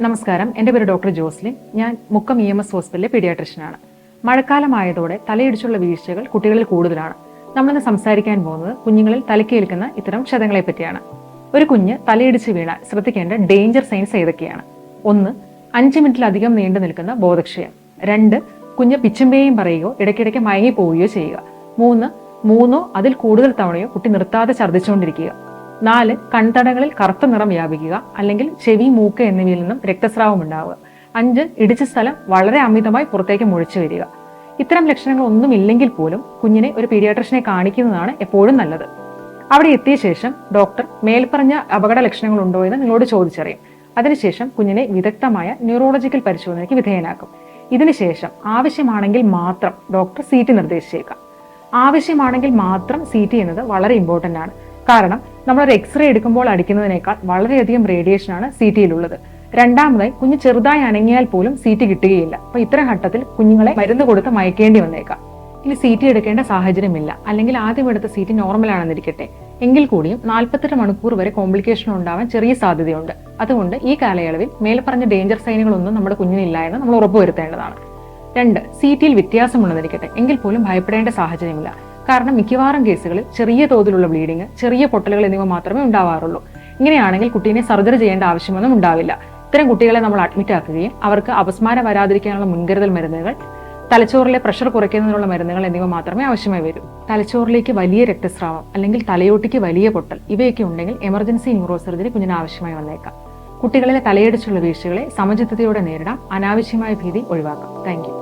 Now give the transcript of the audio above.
നമസ്കാരം. എന്റെ പേര് ഡോക്ടർ ജോസ്ലിൻ. ഞാൻ മുക്കം ഇ എം എസ് ഹോസ്പിറ്റലിലെ പീഡിയാട്രിഷ്യനാണ്. മഴക്കാലമായതോടെ തലയിടിച്ചുള്ള വീഴ്ചകൾ കുട്ടികളിൽ കൂടുതലാണ്. നമ്മളിന്ന് സംസാരിക്കാൻ പോകുന്നത് കുഞ്ഞുങ്ങളിൽ തലക്കേൽക്കുന്ന ഇത്തരം ക്ഷതങ്ങളെ പറ്റിയാണ്. ഒരു കുഞ്ഞ് തലയിടിച്ച് വീണാൽ ശ്രദ്ധിക്കേണ്ട ഡേഞ്ചർ സൈൻസ് ഏതൊക്കെയാണ്? ഒന്ന് അഞ്ച് മിനിറ്റിലധികം നീണ്ടു നിൽക്കുന്ന ബോധക്ഷയം. രണ്ട് കുഞ്ഞ് പിച്ചുമ്പേയും പറയുകയോ ഇടയ്ക്കിടയ്ക്ക് മയങ്ങി പോവുകയോ ചെയ്യുക. മൂന്ന് മൂന്നോ അതിൽ കൂടുതൽ തവണയോ കുട്ടി നിർത്താതെ ഛർദ്ദിച്ചുകൊണ്ടിരിക്കുക. നാല് കൺതടകളിൽ കറുത്ത നിറം വ്യാപിക്കുക അല്ലെങ്കിൽ ചെവി മൂക്ക് എന്നിവയിൽ നിന്നും രക്തസ്രാവം ഉണ്ടാവുക. അഞ്ച് ഇടിച്ച സ്ഥലം വളരെ അമിതമായി പുറത്തേക്ക് മുഴിച്ചു വരിക. ഇത്തരം ലക്ഷണങ്ങൾ ഒന്നും ഇല്ലെങ്കിൽ പോലും കുഞ്ഞിനെ ഒരു പീഡിയാട്രിഷനെ കാണിക്കുന്നതാണ് എപ്പോഴും നല്ലത്. അവിടെ എത്തിയ ശേഷം ഡോക്ടർ മേൽപ്പറഞ്ഞ അപകട ലക്ഷണങ്ങൾ ഉണ്ടോ എന്ന് നിങ്ങളോട് ചോദിച്ചറിയും. അതിനുശേഷം കുഞ്ഞിനെ വിദഗ്ധമായ ന്യൂറോളജിക്കൽ പരിശോധനയ്ക്ക് വിധേയനാക്കും. ഇതിനുശേഷം ആവശ്യമാണെങ്കിൽ മാത്രം ഡോക്ടർ സീറ്റ് നിർദ്ദേശിച്ചേക്കാം. ആവശ്യമാണെങ്കിൽ മാത്രം സീറ്റ് ചെയ്യുന്നത് വളരെ ഇമ്പോർട്ടന്റ് ആണ്. കാരണം നമ്മളൊരു എക്സ്റേ എടുക്കുമ്പോൾ അടിക്കുന്നതിനേക്കാൾ വളരെയധികം റേഡിയേഷൻ ആണ് സി ടിയിലുള്ളത് രണ്ടാമതായി കുഞ്ഞ് ചെറുതായി അനങ്ങിയാൽ പോലും സി ടി കിട്ടുകയില്ല. അപ്പൊ ഇത്തരം ഘട്ടത്തിൽ കുഞ്ഞുങ്ങളെ മരുന്ന് കൊടുത്ത് മയക്കേണ്ടി വന്നേക്കാം. ഇനി സി ടി എടുക്കേണ്ട സാഹചര്യമില്ല. അല്ലെങ്കിൽ ആദ്യം എടുത്ത സി ടി നോർമൽ ആണെന്നിരിക്കട്ടെ. എങ്കിൽ കൂടിയും നാൽപ്പത്തെട്ട് മണിക്കൂർ വരെ കോംപ്ലിക്കേഷൻ ഉണ്ടാവാൻ ചെറിയ സാധ്യതയുണ്ട്. അതുകൊണ്ട് ഈ കാലയളവിൽ മേൽപ്പറഞ്ഞ ഡേഞ്ചർ സൈനുകളൊന്നും നമ്മുടെ കുഞ്ഞിനില്ല എന്ന് നമ്മൾ ഉറപ്പുവരുത്തേണ്ടതാണ്. രണ്ട് സി ടിയിൽ വ്യത്യാസമുള്ളതിരിക്കട്ടെ എങ്കിൽ പോലും ഭയപ്പെടേണ്ട സാഹചര്യമില്ല. കാരണം മിക്കവാറും കേസുകളിൽ ചെറിയ തോതിലുള്ള ബ്ലീഡിങ് ചെറിയ പൊട്ടലുകൾ എന്നിവ മാത്രമേ ഉണ്ടാവാറുള്ളൂ. ഇങ്ങനെയാണെങ്കിൽ കുട്ടീനെ സർജറി ചെയ്യേണ്ട ആവശ്യമൊന്നും ഉണ്ടാവില്ല. ഇത്തരം കുട്ടികളെ നമ്മൾ അഡ്മിറ്റ് ആക്കുകയും അവർക്ക് അപസ്മാരം വരാതിരിക്കാനുള്ള മുൻകരുതൽ മരുന്നുകൾ തലച്ചോറിലെ പ്രഷർ കുറയ്ക്കുന്നതിനുള്ള മരുന്നുകൾ എന്നിവ മാത്രമേ ആവശ്യമായി വരൂ. തലച്ചോറിലേക്ക് വലിയ രക്തസ്രാവം അല്ലെങ്കിൽ തലയോട്ടിക്ക് വലിയ പൊട്ടൽ ഇവയൊക്കെ ഉണ്ടെങ്കിൽ എമർജൻസി ന്യൂറോ സർജറി കുഞ്ഞിന് ആവശ്യമായി വന്നേക്കാം. കുട്ടികളിലെ തലയടിച്ചുള്ള വീഴ്ചകളെ സമചിത്തതയോടെ നേരിടാം. അനാവശ്യമായ ഭീതി ഒഴിവാക്കാം. താങ്ക്